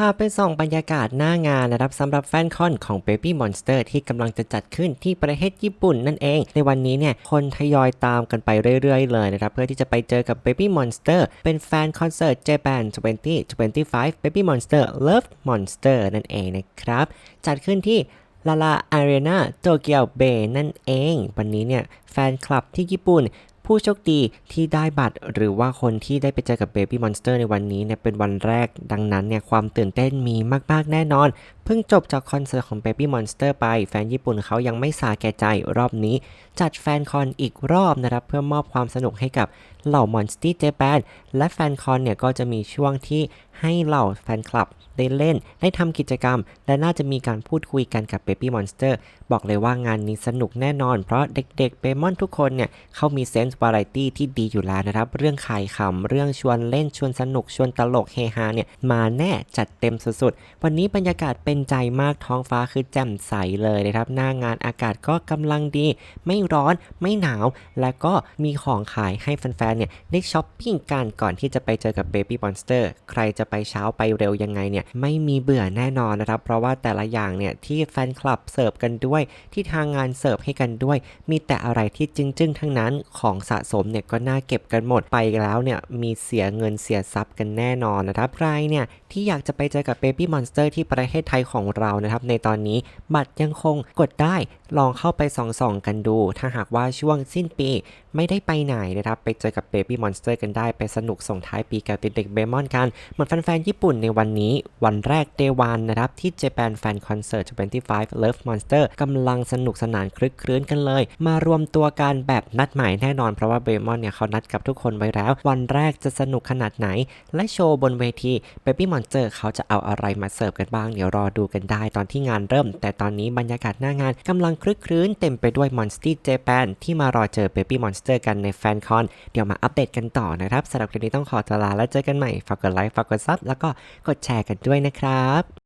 พาไปส่องบรรยากาศหน้างานนะครับสำหรับแฟนคอนของ Baby Monster ที่กำลังจะจัดขึ้นที่ประเทศญี่ปุ่นนั่นเอง ในวันนี้เนี่ยคนทยอยตามกันไปเรื่อยๆเลยนะครับ เพื่อที่จะไปเจอกับ Baby Monster เป็นแฟนคอนเสิร์ต Japan 2025 Baby Monster Love Monster นั่นเองนะครับ จัดขึ้นที่ลาลาอารีนาโตเกียวเบนั่นเอง วันนี้เนี่ยแฟนคลับที่ญี่ปุ่น ผู้โชคดีที่ได้บัตร หรือว่าคนที่ได้ไปเจอกับเบบี้มอนสเตอร์ในวันนี้เนี่ยเป็นวันแรกดังนั้นเนี่ยความตื่นเต้นมีมาก ๆ แน่นอน เพิ่งจบจากคอนเสิร์ตของ Baby Monster ไป แฟนญี่ปุ่นเขายังไม่สาแก่ใจรอบนี้ จัดแฟนคอนอีกรอบนะครับ เพื่อมอบความสนุกให้กับเหล่า Monster Japan และแฟนคอนเนี่ยก็จะมีช่วงที่ให้เหล่าแฟนคลับได้เล่น ได้ทำกิจกรรม และน่าจะมีการพูดคุยกันกับ Baby Monster บอกเลยว่างานนี้สนุกแน่นอน เพราะเด็กๆเบมอนทุกคนเนี่ยเขามีเซนส์วาไรตี้ที่ดีอยู่แล้วนะครับ เรื่องขายขำ เรื่องชวนเล่นชวนสนุกชวนตลกเฮฮาเนี่ยมาแน่จัดเต็มสุดๆ วันนี้บรรยากาศเป็นใจมากท้องฟ้าคือแจ่มใสเลยนะครับหน้างานอากาศก็กำลังดี ไม่ร้อนไม่หนาว และก็มีของขายให้แฟนๆเนี่ยได้ช้อปปิ้งกันก่อนที่จะไปเจอกับ Baby Monster ใครจะไปเช้าไปเร็วยังไงเนี่ยไม่มีเบื่อแน่นอนนะครับ เพราะว่าแต่ละอย่างเนี่ยที่แฟนคลับเสิร์ฟกันด้วย ที่ทางงานเสิร์ฟให้กันด้วย มีแต่อะไรที่จึ้งๆ ทั้งนั้นของสะสมเนี่ยก็น่าเก็บกันหมดไปแล้วเนี่ยมีเสียเงินเสียทรัพย์กันแน่นอนนะครับใครเนี่ยที่อยากจะไปเจอกับ Baby Monster ที่ประเทศไทยของเรานะครับ ในตอนนี้บัตรยังคงกดได้ลองเข้าไปส่องๆกันดู ถ้าหากว่าช่วงสิ้นปีไม่ได้ไปไหนนะครับ ไปเจอกับ Baby Monster กันได้ไปสนุกส่งท้ายปีกับเด็กๆเบมอนกัน เหมือนแฟนๆญี่ปุ่นในวันนี้ วันแรก Day 1นะครับ ที่ Japan Fan Concert 25 Love Monster กำลังสนุกสนานคลึกครื้นกันเลย มารวมตัวกันแบบนัดหมายแน่นอนเพราะว่าเบมอนเนี่ยเขานัดกับทุกคนไว้แล้ว วันแรกจะสนุกขนาดไหน และโชว์บนเวที Baby Monster เขาจะเอาอะไรมาเสิร์ฟกันบ้างเดี๋ยวรอดูกันได้ตอนที่งานเริ่ม แต่ตอนนี้บรรยากาศหน้างานกำลังคลึกครื้นเต็มไปด้วยมอนสเตอร์เจแปนที่มารอเจอเบบี้มอนสเตอร์กันในแฟนคอน เดี๋ยวมาอัปเดตกันต่อนะครับสำหรับคลิปนี้ต้องขอตลาแล้วเจอกันใหม่ ฝากกดไลค์ ฝากกดซับแล้วก็กดแชร์กันด้วยนะครับ